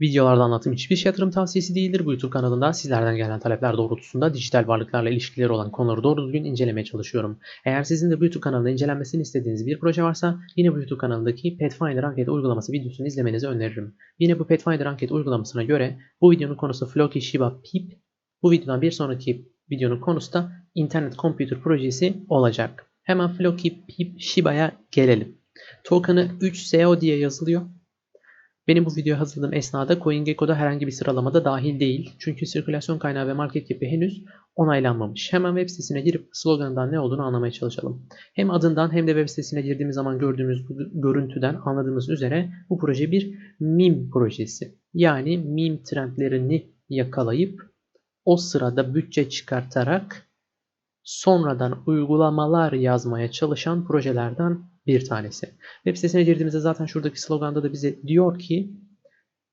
Videolarda anlattığım hiçbir şey yatırım tavsiyesi değildir. Bu YouTube kanalında sizlerden gelen talepler doğrultusunda dijital varlıklarla ilişkileri olan konuları doğru düzgün incelemeye çalışıyorum. Eğer sizin de bu YouTube kanalında incelenmesini istediğiniz bir proje varsa yine bu YouTube kanalındaki Pathfinder anket uygulaması videosunu izlemenizi öneririm. Yine bu Pathfinder anket uygulamasına göre bu videonun konusu Floki Shiba Pip. Bu videodan bir sonraki videonun konusu da internet computer projesi olacak. Hemen Floki Pip Shiba'ya gelelim. Token'ı 3 CO diye yazılıyor. Benim bu videoyu hazırladığım esnada CoinGecko'da herhangi bir sıralamada dahil değil. Çünkü sirkülasyon kaynağı ve market cap'i henüz onaylanmamış. Hemen web sitesine girip sloganından ne olduğunu anlamaya çalışalım. Hem adından hem de web sitesine girdiğimiz zaman gördüğümüz görüntüden anladığımız üzere bu proje bir meme projesi. Yani meme trendlerini yakalayıp o sırada bütçe çıkartarak sonradan uygulamalar yazmaya çalışan projelerden bir tanesi. Web sitesine girdiğimizde zaten şuradaki sloganda da bize diyor ki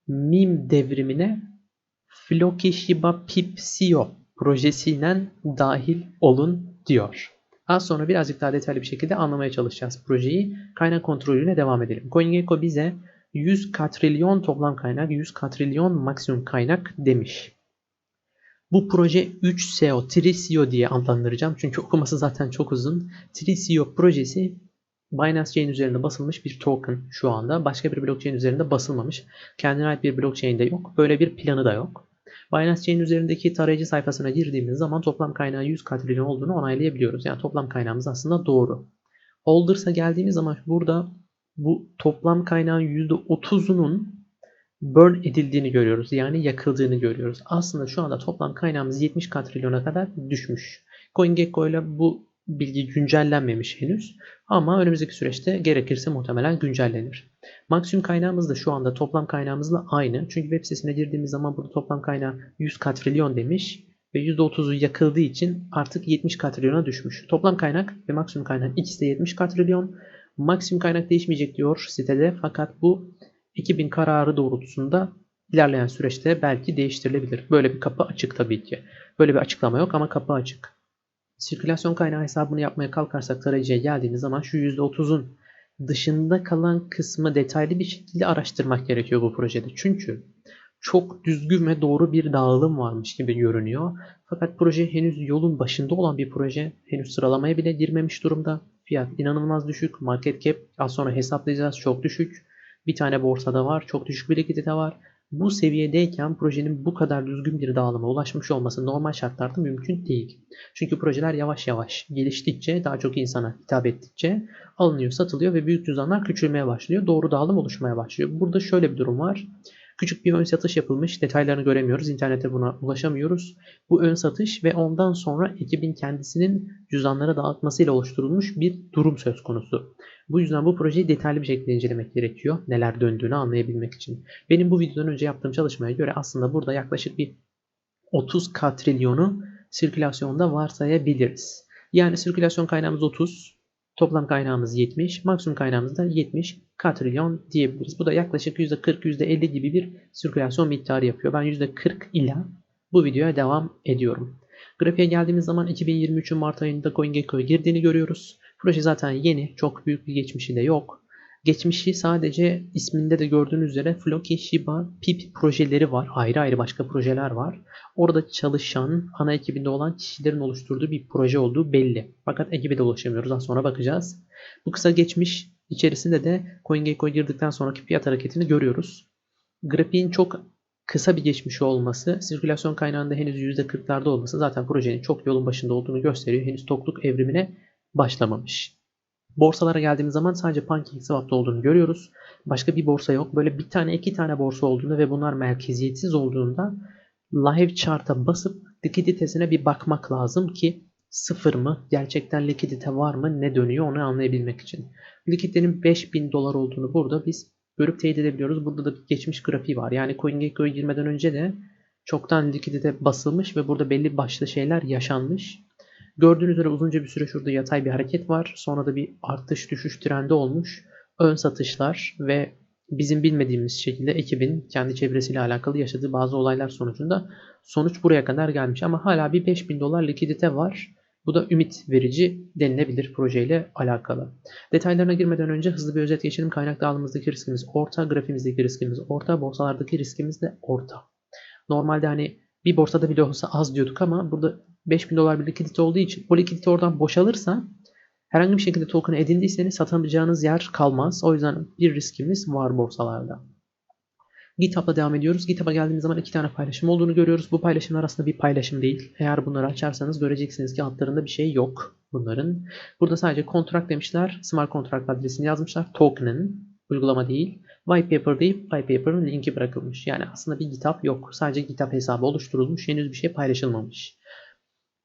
meme devrimine Floki Shiba Pipsio projesiyle dahil olun diyor. Az sonra birazcık daha detaylı bir şekilde anlamaya çalışacağız projeyi. Kaynak kontrolüne devam edelim. CoinGecko bize 100 katrilyon toplam kaynak, 100 katrilyon maksimum kaynak demiş. Bu proje 3SEO, Trisio diye adlandıracağım. Çünkü okuması zaten çok uzun. Trisio projesi Binance Chain üzerinde basılmış bir token şu anda. Başka bir blockchain üzerinde basılmamış. Kendine ait bir blockchain'de yok. Böyle bir planı da yok. Binance Chain üzerindeki tarayıcı sayfasına girdiğimiz zaman toplam kaynağı 100 katrilyon olduğunu onaylayabiliyoruz. Yani toplam kaynağımız aslında doğru. Holders'a geldiğimiz zaman burada bu toplam kaynağın %30'unun burn edildiğini görüyoruz. Yani yakıldığını görüyoruz. Aslında şu anda toplam kaynağımız 70 katrilyona kadar düşmüş. CoinGecko ile bu bilgi güncellenmemiş henüz. Ama önümüzdeki süreçte gerekirse muhtemelen güncellenir. Maksimum kaynağımız da şu anda toplam kaynağımızla aynı. Çünkü web sitesine girdiğimiz zaman burada toplam kaynağı 100 katrilyon demiş. Ve %30'u yakıldığı için artık 70 katrilyona düşmüş. Toplam kaynak ve maksimum kaynak ikisi de 70 katrilyon. Maksimum kaynak değişmeyecek diyor sitede. Fakat bu 2000 kararı doğrultusunda ilerleyen süreçte belki değiştirilebilir. Böyle bir kapı açık tabii ki. Böyle bir açıklama yok ama kapı açık. Sirkülasyon kaynağı hesabını yapmaya kalkarsak tarayıcıya geldiğimiz zaman şu %30'un dışında kalan kısmı detaylı bir şekilde araştırmak gerekiyor bu projede. Çünkü çok düzgün ve doğru bir dağılım varmış gibi görünüyor. Fakat proje henüz yolun başında olan bir proje. Henüz sıralamaya bile girmemiş durumda. Fiyat inanılmaz düşük. Market cap az sonra hesaplayacağız çok düşük. Bir tane borsada var. Çok düşük bir likidite var. Bu seviyedeyken projenin bu kadar düzgün bir dağılıma ulaşmış olması normal şartlarda mümkün değil. Çünkü projeler yavaş yavaş geliştikçe, daha çok insana hitap ettikçe alınıyor, satılıyor ve büyük cüzdanlar küçülmeye başlıyor. Doğru dağılım oluşmaya başlıyor. Burada şöyle bir durum var. Küçük bir ön satış yapılmış. Detaylarını göremiyoruz. İnternette buna ulaşamıyoruz. Bu ön satış ve ondan sonra ekibin kendisinin cüzdanlara dağıtmasıyla oluşturulmuş bir durum söz konusu. Bu yüzden bu projeyi detaylı bir şekilde incelemek gerekiyor. Neler döndüğünü anlayabilmek için. Benim bu videodan önce yaptığım çalışmaya göre aslında burada yaklaşık bir 30 katrilyonu sirkülasyonda varsayabiliriz. Yani sirkülasyon kaynağımız 30, toplam kaynağımız 70, maksimum kaynağımız da 70 katrilyon diyebiliriz. Bu da yaklaşık %40, %50 gibi bir sirkülasyon miktarı yapıyor. Ben %40 ile bu videoya devam ediyorum. Grafiğe geldiğimiz zaman 2023'ün Mart ayında CoinGecko'ya girdiğini görüyoruz. Proje zaten yeni. Çok büyük bir geçmişi de yok. Geçmişi sadece isminde de gördüğünüz üzere Floki, Shiba, Pip projeleri var. Ayrı ayrı başka projeler var. Orada çalışan, ana ekibinde olan kişilerin oluşturduğu bir proje olduğu belli. Fakat ekibe de ulaşamıyoruz. Az sonra bakacağız. Bu kısa geçmiş içerisinde de CoinGecko'ya girdikten sonraki fiyat hareketini görüyoruz. Grafiğin çok kısa bir geçmişi olması, sirkülasyon kaynağında henüz %40'larda olması zaten projenin çok yolun başında olduğunu gösteriyor. Henüz tokluk evrimine başlamamış. Borsalara geldiğimiz zaman sadece PancakeSwap'ta olduğunu görüyoruz. Başka bir borsa yok. Böyle bir tane iki tane borsa olduğunda ve bunlar merkeziyetsiz olduğunda live chart'a basıp likiditesine bir bakmak lazım ki sıfır mı? Gerçekten likidite var mı? Ne dönüyor? Onu anlayabilmek için. Likiditenin 5000 dolar olduğunu burada biz görüp teyit edebiliyoruz. Burada da bir geçmiş grafiği var. Yani CoinGecko'ya girmeden önce de çoktan likidite basılmış ve burada belli başlı şeyler yaşanmış. Gördüğünüz üzere uzunca bir süre şurada yatay bir hareket var. Sonra da bir artış düşüş trendi olmuş. Ön satışlar ve bizim bilmediğimiz şekilde ekibin kendi çevresiyle alakalı yaşadığı bazı olaylar sonucunda sonuç buraya kadar gelmiş. Ama hala bir 5000 dolar likidite var. Bu da ümit verici denilebilir projeyle alakalı. Detaylarına girmeden önce hızlı bir özet geçelim. Kaynak dağılımımızdaki riskimiz orta, grafimizdeki riskimiz orta, borsalardaki riskimiz de orta. Normalde hani bir borsada bile olsa az diyorduk ama burada 5000 dolar bir likidite olduğu için o likidite oradan boşalırsa herhangi bir şekilde token edindiyseniz satamayacağınız yer kalmaz. O yüzden bir riskimiz var borsalarda. GitHub'la devam ediyoruz. GitHub'a geldiğimiz zaman iki tane paylaşım olduğunu görüyoruz. Bu paylaşımlar aslında bir paylaşım değil. Eğer bunları açarsanız göreceksiniz ki altlarında bir şey yok bunların. Burada sadece contract demişler. Smart contract adresini yazmışlar. Token'ın uygulama değil. White paper deyip white paper'ın linki bırakılmış. Yani aslında bir GitHub yok. Sadece GitHub hesabı oluşturulmuş. Henüz bir şey paylaşılmamış.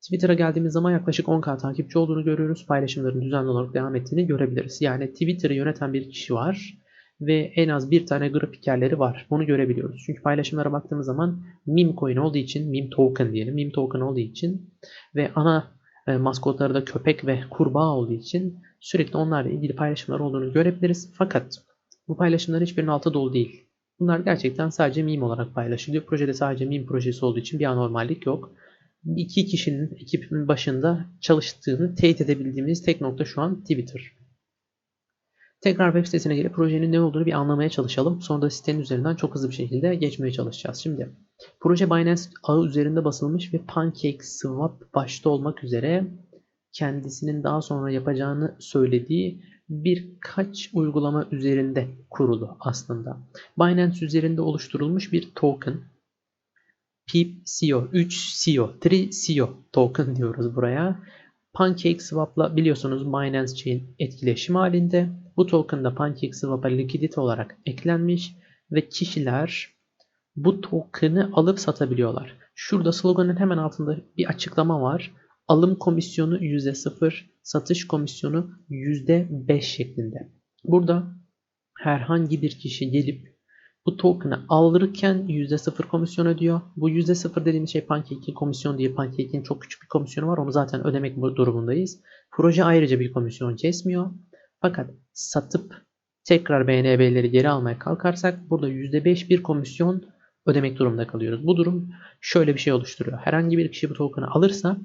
Twitter'a geldiğimiz zaman yaklaşık 10k takipçi olduğunu görüyoruz. Paylaşımların düzenli olarak devam ettiğini görebiliriz. Yani Twitter'ı yöneten bir kişi var ve en az bir tane grafikerleri var. Bunu görebiliyoruz. Çünkü paylaşımlara baktığımız zaman meme coin olduğu için, meme token diyelim, meme token olduğu için ve ana e, maskotları da köpek ve kurbağa olduğu için sürekli onlarla ilgili paylaşımlar olduğunu görebiliriz. Fakat bu paylaşımların hiçbirinin altı dolu değil. Bunlar gerçekten sadece meme olarak paylaşılıyor. Projede sadece meme projesi olduğu için bir anormallik yok. İki kişinin ekibin başında çalıştığını teyit edebildiğimiz tek nokta şu an Twitter. Tekrar web sitesine gelip projenin ne olduğunu bir anlamaya çalışalım. Sonra da sitenin üzerinden çok hızlı bir şekilde geçmeye çalışacağız. Şimdi proje Binance ağı üzerinde basılmış ve PancakeSwap başta olmak üzere kendisinin daha sonra yapacağını söylediği birkaç uygulama üzerinde kurulu aslında. Binance üzerinde oluşturulmuş bir token. PIP CO, 3 CO, 3 CO token diyoruz buraya. PancakeSwap'la biliyorsunuz Binance Chain etkileşim halinde. Bu token da PancakeSwap'a likidite olarak eklenmiş ve kişiler bu token'ı alıp satabiliyorlar. Şurada sloganın hemen altında bir açıklama var. Alım komisyonu %0, satış komisyonu %5 şeklinde. Burada herhangi bir kişi gelip bu token'ı aldırırken %0 komisyon ödüyor. Bu %0 dediğimiz şey Pancake'in komisyon değil. Pancake'in çok küçük bir komisyonu var. Onu zaten ödemek durumundayız. Proje ayrıca bir komisyon kesmiyor. Fakat satıp tekrar BNB'leri geri almaya kalkarsak burada %5 bir komisyon ödemek durumunda kalıyoruz. Bu durum şöyle bir şey oluşturuyor. Herhangi bir kişi bu token'ı alırsa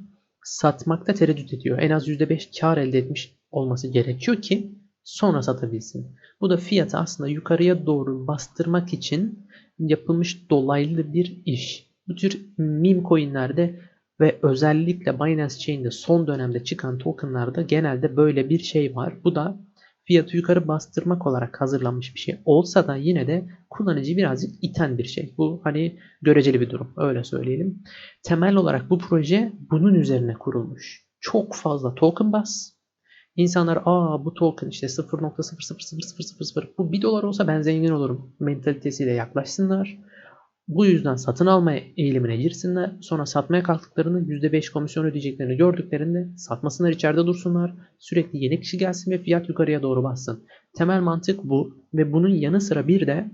satmakta tereddüt ediyor. En az %5 kar elde etmiş olması gerekiyor ki sonra satabilsin. Bu da fiyatı aslında yukarıya doğru bastırmak için yapılmış dolaylı bir iş. Bu tür meme coinlerde ve özellikle Binance Chain'de son dönemde çıkan tokenlarda genelde böyle bir şey var. Bu da fiyatı yukarı bastırmak olarak hazırlanmış bir şey olsa da yine de kullanıcı birazcık iten bir şey. Bu hani göreceli bir durum öyle söyleyelim. Temel olarak bu proje bunun üzerine kurulmuş. Çok fazla token bas. İnsanlar aa bu token işte 0.00000 bu 1 dolar olsa ben zengin olurum mentalitesiyle yaklaşsınlar. Bu yüzden satın almaya eğilimine girsinler. Sonra satmaya kalktıklarında %5 komisyon ödeyeceklerini gördüklerinde satmasınlar içeride dursunlar. Sürekli yeni kişi gelsin ve fiyat yukarıya doğru bassın. Temel mantık bu ve bunun yanı sıra bir de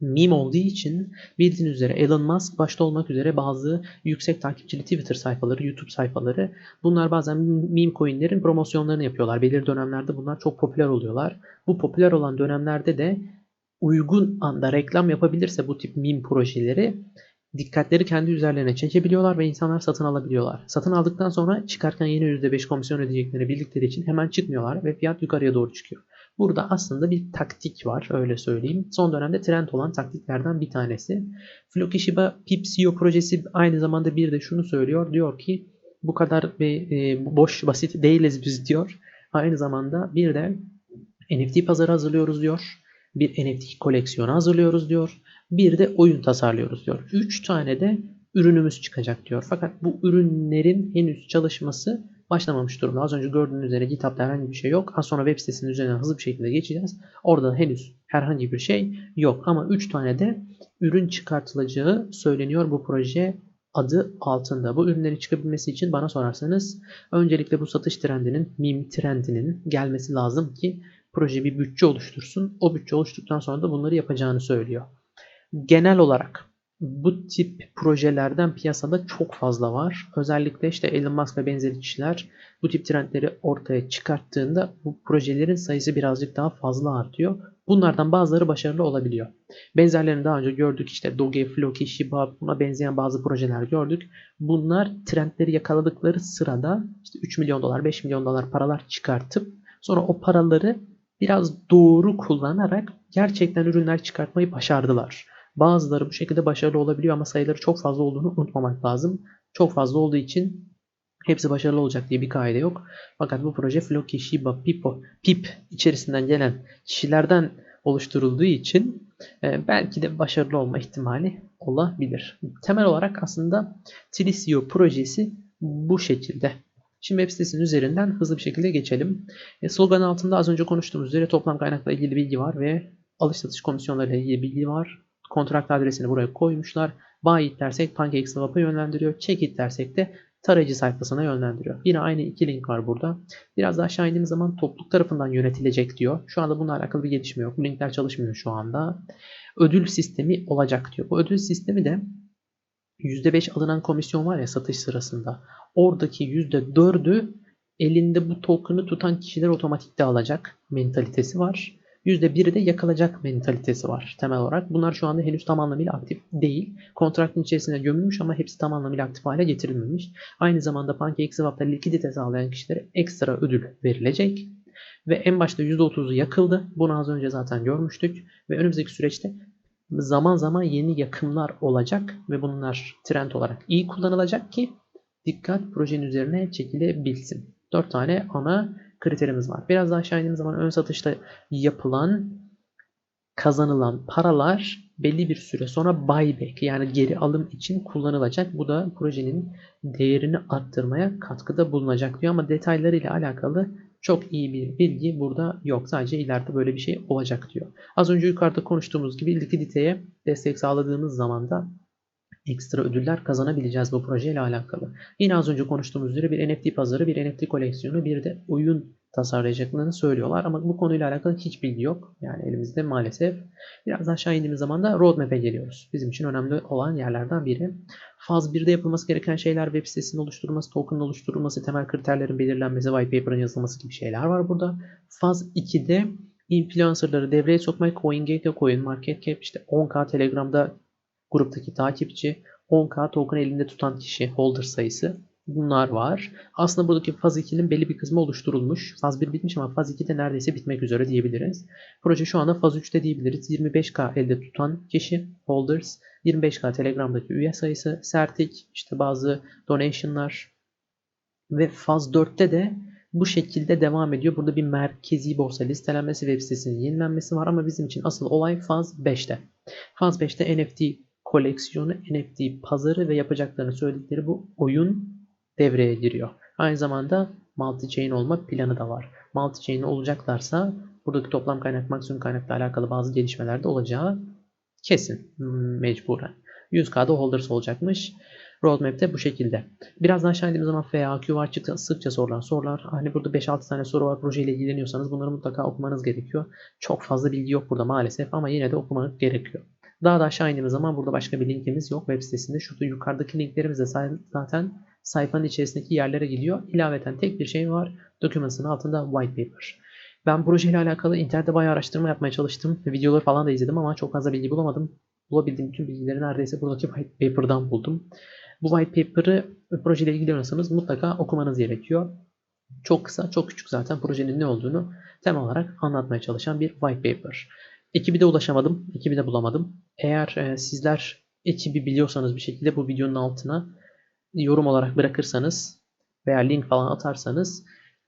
meme olduğu için bildiğiniz üzere Elon Musk başta olmak üzere bazı yüksek takipçili Twitter sayfaları, YouTube sayfaları bunlar bazen meme coinlerin promosyonlarını yapıyorlar. Belirli dönemlerde bunlar çok popüler oluyorlar. Bu popüler olan dönemlerde de uygun anda reklam yapabilirse bu tip meme projeleri dikkatleri kendi üzerlerine çekebiliyorlar ve insanlar satın alabiliyorlar. Satın aldıktan sonra çıkarken yine %5 komisyon ödeyeceklerini bildikleri için hemen çıkmıyorlar ve fiyat yukarıya doğru çıkıyor. Burada aslında bir taktik var öyle söyleyeyim. Son dönemde trend olan taktiklerden bir tanesi. Flokishiba Pipsio projesi aynı zamanda bir de şunu söylüyor. Diyor ki bu kadar bir, e, boş basit değiliz biz diyor. Aynı zamanda bir de NFT pazarı hazırlıyoruz diyor bir NFT koleksiyonu hazırlıyoruz diyor. Bir de oyun tasarlıyoruz diyor. 3 tane de ürünümüz çıkacak diyor. Fakat bu ürünlerin henüz çalışması başlamamış durumda. Az önce gördüğünüz üzere GitHub'da herhangi bir şey yok. Az sonra web sitesinin üzerinden hızlı bir şekilde geçeceğiz. Orada henüz herhangi bir şey yok. Ama 3 tane de ürün çıkartılacağı söyleniyor bu proje adı altında. Bu ürünlerin çıkabilmesi için bana sorarsanız öncelikle bu satış trendinin, meme trendinin gelmesi lazım ki proje bir bütçe oluştursun. O bütçe oluştuktan sonra da bunları yapacağını söylüyor. Genel olarak bu tip projelerden piyasada çok fazla var. Özellikle işte Elon Musk ve benzeri kişiler bu tip trendleri ortaya çıkarttığında bu projelerin sayısı birazcık daha fazla artıyor. Bunlardan bazıları başarılı olabiliyor. Benzerlerini daha önce gördük işte Doge, Floki, Shiba buna benzeyen bazı projeler gördük. Bunlar trendleri yakaladıkları sırada işte 3 milyon dolar, 5 milyon dolar paralar çıkartıp sonra o paraları biraz doğru kullanarak gerçekten ürünler çıkartmayı başardılar. Bazıları bu şekilde başarılı olabiliyor ama sayıları çok fazla olduğunu unutmamak lazım. Çok fazla olduğu için hepsi başarılı olacak diye bir kaide yok. Fakat bu proje Floki, Shiba, Pipo, Pip içerisinden gelen kişilerden oluşturulduğu için e, belki de başarılı olma ihtimali olabilir. Temel olarak aslında Trisio projesi bu şekilde. Şimdi web sitesinin üzerinden hızlı bir şekilde geçelim. E, slogan altında az önce konuştuğumuz üzere toplam kaynakla ilgili bilgi var ve alış satış komisyonları ile ilgili bilgi var. Kontrakt adresini buraya koymuşlar. Buy it dersek PancakeSwap'a yönlendiriyor. Check it dersek de tarayıcı sayfasına yönlendiriyor. Yine aynı iki link var burada. Biraz daha aşağı indiğimiz zaman topluluk tarafından yönetilecek diyor. Şu anda bununla alakalı bir gelişme yok. Bu linkler çalışmıyor şu anda. Ödül sistemi olacak diyor. Bu ödül sistemi de %5 alınan komisyon var ya satış sırasında. Oradaki %4'ü elinde bu token'ı tutan kişiler otomatikte alacak mentalitesi var. %1'i de yakılacak mentalitesi var temel olarak. Bunlar şu anda henüz tam anlamıyla aktif değil. Kontraktın içerisine gömülmüş ama hepsi tam anlamıyla aktif hale getirilmemiş. Aynı zamanda PancakeSwap'ta likidite sağlayan kişilere ekstra ödül verilecek. Ve en başta %30'u yakıldı. Bunu az önce zaten görmüştük. Ve önümüzdeki süreçte zaman zaman yeni yakımlar olacak ve bunlar trend olarak iyi kullanılacak ki dikkat projenin üzerine çekilebilsin. 4 tane ana kriterimiz var. Biraz daha aşağı indiğimiz zaman ön satışta yapılan kazanılan paralar belli bir süre sonra buyback yani geri alım için kullanılacak. Bu da projenin değerini arttırmaya katkıda bulunacak diyor ama detaylarıyla alakalı çok iyi bir bilgi burada yok. Sadece ileride böyle bir şey olacak diyor. Az önce yukarıda konuştuğumuz gibi likiditeye destek sağladığımız zaman da ekstra ödüller kazanabileceğiz bu projeyle alakalı. Yine az önce konuştuğumuz üzere bir NFT pazarı, bir NFT koleksiyonu, bir de oyun tasarlayacaklarını söylüyorlar ama bu konuyla alakalı hiç bilgi yok. Yani elimizde maalesef. Biraz aşağı indiğimiz zaman da roadmap'e geliyoruz. Bizim için önemli olan yerlerden biri. Faz 1'de yapılması gereken şeyler web sitesinin oluşturulması, token'ın oluşturulması, temel kriterlerin belirlenmesi, white paper'ın yazılması gibi şeyler var burada. Faz 2'de influencerları devreye sokmak, CoinGate, CoinMarketCap, işte 10k Telegram'da gruptaki takipçi, 10k token elinde tutan kişi, holder sayısı bunlar var. Aslında buradaki faz 2'nin belli bir kısmı oluşturulmuş. Faz 1 bitmiş ama faz 2'de neredeyse bitmek üzere diyebiliriz. Proje şu anda faz 3'te diyebiliriz. 25k elde tutan kişi, holders, 25k Telegram'daki üye sayısı, sertik, işte bazı donation'lar ve faz 4'te de bu şekilde devam ediyor. Burada bir merkezi borsa listelenmesi, web sitesinin yenilenmesi var ama bizim için asıl olay faz 5'te. Faz 5'te NFT koleksiyonu, NFT pazarı ve yapacaklarını söyledikleri bu oyun devreye giriyor. Aynı zamanda multi-chain olma planı da var. Multi-chain olacaklarsa buradaki toplam kaynak maksimum kaynakla alakalı bazı gelişmeler de olacağı kesin mecburen. 100K'da holders olacakmış. Roadmap'te bu şekilde. Biraz daha aşağı indiğimiz zaman FAQ var. Çıkça, sıkça sorulan sorular. Hani burada 5-6 tane soru var. Projeyle ilgileniyorsanız bunları mutlaka okumanız gerekiyor. Çok fazla bilgi yok burada maalesef ama yine de okumanız gerekiyor. Daha da aşağı indiğimiz zaman burada başka bir linkimiz yok web sitesinde. Şurada yukarıdaki linklerimiz de zaten sayfanın içerisindeki yerlere gidiyor. İlaveten tek bir şey var. Documents'ın altında white paper. Ben projeyle alakalı internette bayağı araştırma yapmaya çalıştım. Videoları falan da izledim ama çok fazla bilgi bulamadım. Bulabildiğim bütün bilgileri neredeyse buradaki white paper'dan buldum. Bu white paper'ı projeyle ilgileniyorsanız mutlaka okumanız gerekiyor. Çok kısa, çok küçük zaten projenin ne olduğunu temel olarak anlatmaya çalışan bir white paper. Ekibi de ulaşamadım, ekibi de bulamadım. Eğer e, sizler ekibi biliyorsanız bir şekilde bu videonun altına yorum olarak bırakırsanız veya link falan atarsanız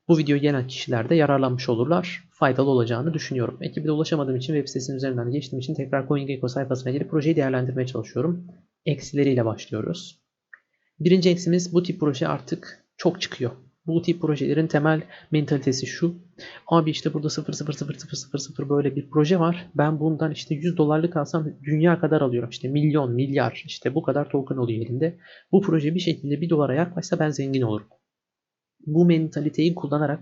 bu videoyu gelen kişiler de yararlanmış olurlar. Faydalı olacağını düşünüyorum. Ekibe ulaşamadığım için web sitesinin üzerinden geçtiğim için tekrar CoinGecko sayfasına gelip projeyi değerlendirmeye çalışıyorum. Eksileriyle başlıyoruz. Birinci eksimiz bu tip proje artık çok çıkıyor. Bu tip projelerin temel mentalitesi şu. Abi işte burada 0.00000 böyle bir proje var. Ben bundan işte 100 dolarlık alsam dünya kadar alıyorum. İşte milyon, milyar işte bu kadar token oluyor elinde. Bu proje bir şekilde 1 dolara yaklaşsa ben zengin olurum. Bu mentaliteyi kullanarak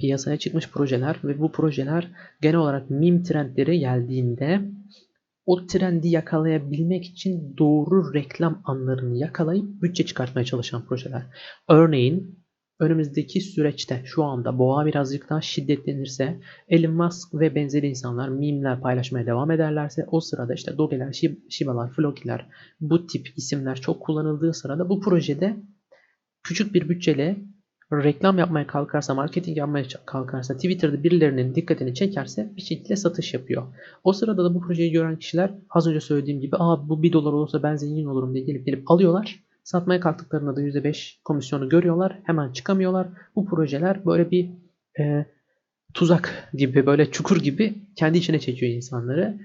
piyasaya çıkmış projeler ve bu projeler genel olarak meme trendleri geldiğinde o trendi yakalayabilmek için doğru reklam anlarını yakalayıp bütçe çıkartmaya çalışan projeler. Örneğin önümüzdeki süreçte şu anda boğa birazcık daha şiddetlenirse Elon Musk ve benzeri insanlar mimler paylaşmaya devam ederlerse o sırada işte Doge'ler, Shib- Shiba'lar, Floki'ler bu tip isimler çok kullanıldığı sırada bu projede küçük bir bütçeyle reklam yapmaya kalkarsa, marketing yapmaya kalkarsa, Twitter'da birilerinin dikkatini çekerse bir şekilde satış yapıyor. O sırada da bu projeyi gören kişiler az önce söylediğim gibi Aa, bu 1 dolar olursa ben zengin olurum diye gelip gelip alıyorlar. Satmaya kalktıklarında da %5 komisyonu görüyorlar. Hemen çıkamıyorlar. Bu projeler böyle bir e, tuzak gibi, böyle çukur gibi kendi içine çekiyor insanları.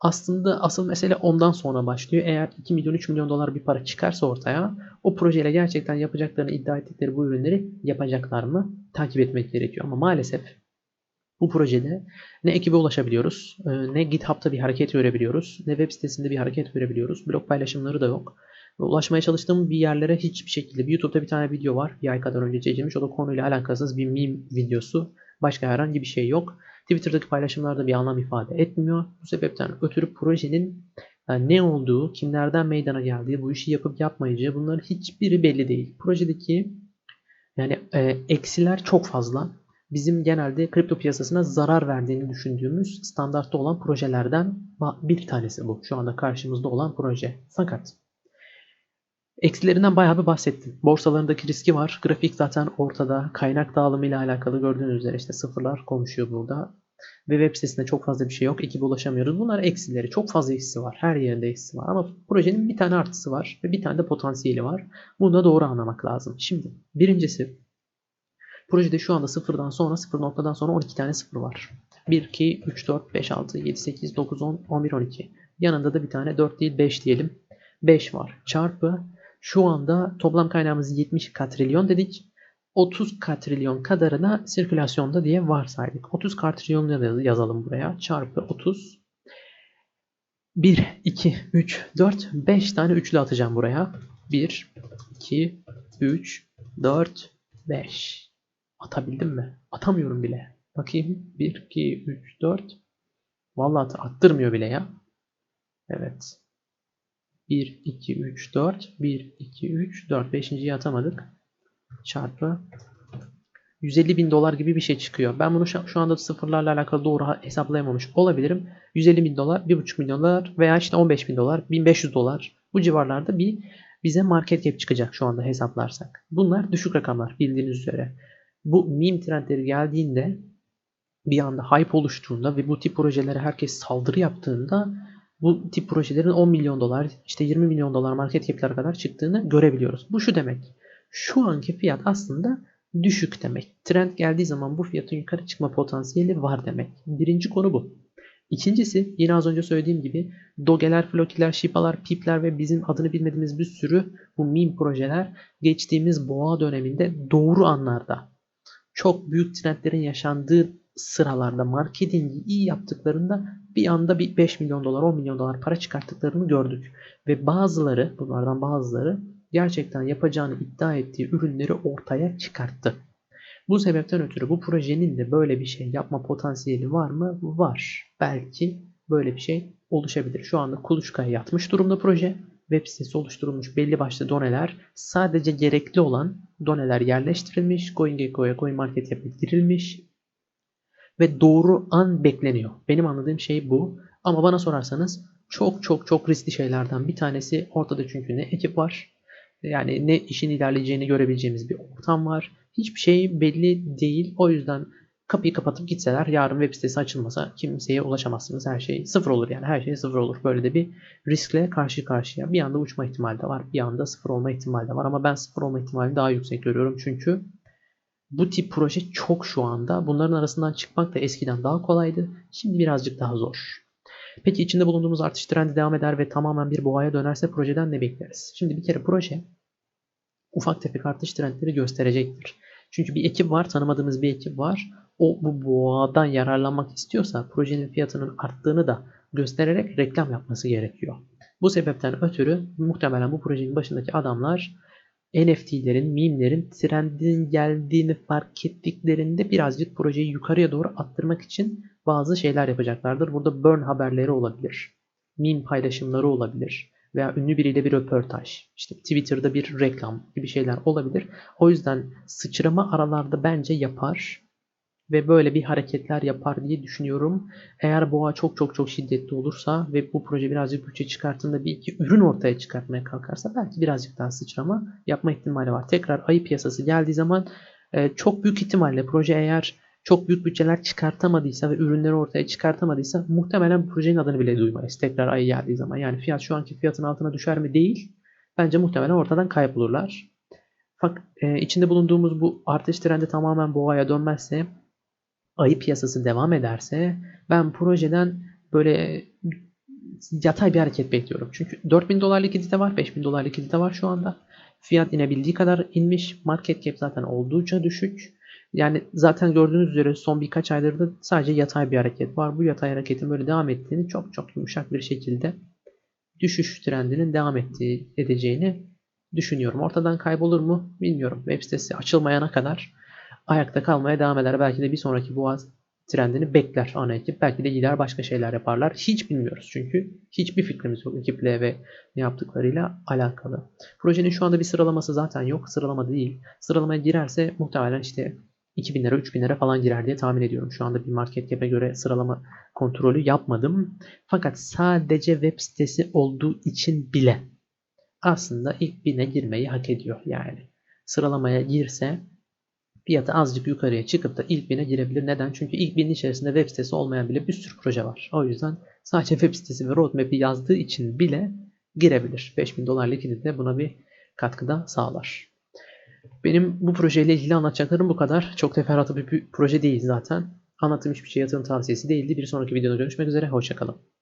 Aslında asıl mesele ondan sonra başlıyor. Eğer 2 milyon 3 milyon dolar bir para çıkarsa ortaya o projeyle gerçekten yapacaklarını iddia ettikleri bu ürünleri yapacaklar mı? Takip etmek gerekiyor. Ama maalesef bu projede ne ekibe ulaşabiliyoruz, e, ne GitHub'ta bir hareket görebiliyoruz, ne web sitesinde bir hareket görebiliyoruz. Blog paylaşımları da yok. Ve ulaşmaya çalıştığım bir yerlere hiçbir şekilde. Bir YouTube'da bir tane video var. Bir ay kadar önce çekilmiş. O da konuyla alakasız bir meme videosu. Başka herhangi bir şey yok. Twitter'daki paylaşımlarda bir anlam ifade etmiyor. Bu sebepten ötürü projenin yani ne olduğu, kimlerden meydana geldiği, bu işi yapıp yapmayacağı bunların hiçbiri belli değil. Projedeki yani e, eksiler çok fazla. Bizim genelde kripto piyasasına zarar verdiğini düşündüğümüz standartta olan projelerden bir tanesi bu. Şu anda karşımızda olan proje. Fakat Eksilerinden bayağı bir bahsettim. Borsalarındaki riski var. Grafik zaten ortada. Kaynak dağılımı ile alakalı gördüğünüz üzere işte sıfırlar konuşuyor burada. Ve web sitesinde çok fazla bir şey yok. Ekibe ulaşamıyoruz. Bunlar eksileri. Çok fazla eksisi var. Her yerinde eksisi var. Ama projenin bir tane artısı var. Ve bir tane de potansiyeli var. Bunu da doğru anlamak lazım. Şimdi birincisi projede şu anda sıfırdan sonra sıfır noktadan sonra 12 tane sıfır var. 1, 2, 3, 4, 5, 6, 7, 8, 9, 10, 11, 12. Yanında da bir tane 4 değil 5 diyelim. 5 var. Çarpı şu anda toplam kaynağımız 70 katrilyon dedik. 30 katrilyon kadarına sirkülasyonda diye varsaydık. 30 katrilyon yazalım buraya. Çarpı 30. 1, 2, 3, 4, 5 tane üçlü atacağım buraya. 1, 2, 3, 4, 5. Atabildim mi? Atamıyorum bile. Bakayım. 1, 2, 3, 4. Vallahi attırmıyor bile ya. Evet. 1, 2, 3, 4. 1, 2, 3, 4. Beşinciyi atamadık. Çarpı 150 bin dolar gibi bir şey çıkıyor. Ben bunu şu anda sıfırlarla alakalı doğru hesaplayamamış olabilirim. 150 bin dolar, 1,5 milyon dolar veya işte 15 bin dolar, 1500 dolar bu civarlarda bir bize market cap çıkacak şu anda hesaplarsak. Bunlar düşük rakamlar bildiğiniz üzere. Bu meme trendleri geldiğinde bir anda hype oluştuğunda ve bu tip projelere herkes saldırı yaptığında bu tip projelerin 10 milyon dolar, işte 20 milyon dolar market cap'lere kadar çıktığını görebiliyoruz. Bu şu demek. Şu anki fiyat aslında düşük demek. Trend geldiği zaman bu fiyatın yukarı çıkma potansiyeli var demek. Birinci konu bu. İkincisi yine az önce söylediğim gibi Doge'ler, Floki'ler, Shiba'lar, Pip'ler ve bizim adını bilmediğimiz bir sürü bu meme projeler geçtiğimiz boğa döneminde doğru anlarda çok büyük trendlerin yaşandığı sıralarda marketingi iyi yaptıklarında bir anda bir 5 milyon dolar 10 milyon dolar para çıkarttıklarını gördük. Ve bazıları bunlardan bazıları gerçekten yapacağını iddia ettiği ürünleri ortaya çıkarttı. Bu sebepten ötürü bu projenin de böyle bir şey yapma potansiyeli var mı? Var. Belki böyle bir şey oluşabilir. Şu anda kuluçkaya yatmış durumda proje. Web sitesi oluşturulmuş belli başlı doneler. Sadece gerekli olan doneler yerleştirilmiş. CoinGecko'ya CoinMarketCap'e girilmiş ve doğru an bekleniyor. Benim anladığım şey bu. Ama bana sorarsanız çok çok çok riskli şeylerden bir tanesi ortada çünkü ne ekip var yani ne işin ilerleyeceğini görebileceğimiz bir ortam var. Hiçbir şey belli değil. O yüzden kapıyı kapatıp gitseler yarın web sitesi açılmasa kimseye ulaşamazsınız. Her şey sıfır olur yani her şey sıfır olur. Böyle de bir riskle karşı karşıya. Bir anda uçma ihtimali de var. Bir anda sıfır olma ihtimali de var. Ama ben sıfır olma ihtimalini daha yüksek görüyorum. Çünkü bu tip proje çok şu anda. Bunların arasından çıkmak da eskiden daha kolaydı. Şimdi birazcık daha zor. Peki içinde bulunduğumuz artış trendi devam eder ve tamamen bir boğaya dönerse projeden ne bekleriz? Şimdi bir kere proje ufak tefek artış trendleri gösterecektir. Çünkü bir ekip var, tanımadığımız bir ekip var. O bu boğadan yararlanmak istiyorsa projenin fiyatının arttığını da göstererek reklam yapması gerekiyor. Bu sebepten ötürü muhtemelen bu projenin başındaki adamlar NFT'lerin, mimlerin trendin geldiğini fark ettiklerinde birazcık projeyi yukarıya doğru attırmak için bazı şeyler yapacaklardır. Burada burn haberleri olabilir. meme paylaşımları olabilir veya ünlü biriyle bir röportaj, işte Twitter'da bir reklam gibi şeyler olabilir. O yüzden sıçrama aralarda bence yapar ve böyle bir hareketler yapar diye düşünüyorum. Eğer boğa çok çok çok şiddetli olursa ve bu proje birazcık bütçe çıkarttığında bir iki ürün ortaya çıkartmaya kalkarsa belki birazcık daha sıçrama yapma ihtimali var. Tekrar ayı piyasası geldiği zaman e, çok büyük ihtimalle proje eğer çok büyük bütçeler çıkartamadıysa ve ürünleri ortaya çıkartamadıysa muhtemelen projenin adını bile duymayız. Tekrar ayı geldiği zaman. Yani fiyat şu anki fiyatın altına düşer mi? Değil. Bence muhtemelen ortadan kaybolurlar. Fakat e, içinde bulunduğumuz bu artış trendi tamamen boğaya dönmezse ayı piyasası devam ederse ben projeden böyle yatay bir hareket bekliyorum. Çünkü 4000 dolar likidite var, 5000 dolar likidite var şu anda. Fiyat inebildiği kadar inmiş. Market cap zaten oldukça düşük. Yani zaten gördüğünüz üzere son birkaç aydır da sadece yatay bir hareket var. Bu yatay hareketin böyle devam ettiğini çok çok yumuşak bir şekilde düşüş trendinin devam ettiği edeceğini düşünüyorum. Ortadan kaybolur mu bilmiyorum. Web sitesi açılmayana kadar ayakta kalmaya devam eder. Belki de bir sonraki boğaz trendini bekler ana ekip. Belki de gider başka şeyler yaparlar. Hiç bilmiyoruz çünkü. Hiçbir fikrimiz yok ekiple ve ne yaptıklarıyla alakalı. Projenin şu anda bir sıralaması zaten yok. Sıralama değil. Sıralamaya girerse muhtemelen işte 2000 lira 3000 lira falan girer diye tahmin ediyorum. Şu anda bir market cap'e göre sıralama kontrolü yapmadım. Fakat sadece web sitesi olduğu için bile aslında ilk bine girmeyi hak ediyor yani. Sıralamaya girse fiyatı azıcık yukarıya çıkıp da ilk bine girebilir. Neden? Çünkü ilk binin içerisinde web sitesi olmayan bile bir sürü proje var. O yüzden sadece web sitesi ve roadmap'i yazdığı için bile girebilir. 5000 dolar likidite buna bir katkıda sağlar. Benim bu projeyle ilgili anlatacaklarım bu kadar. Çok teferruatlı bir proje değil zaten. Anlattığım hiçbir şey yatırım tavsiyesi değildi. Bir sonraki videoda görüşmek üzere. Hoşçakalın.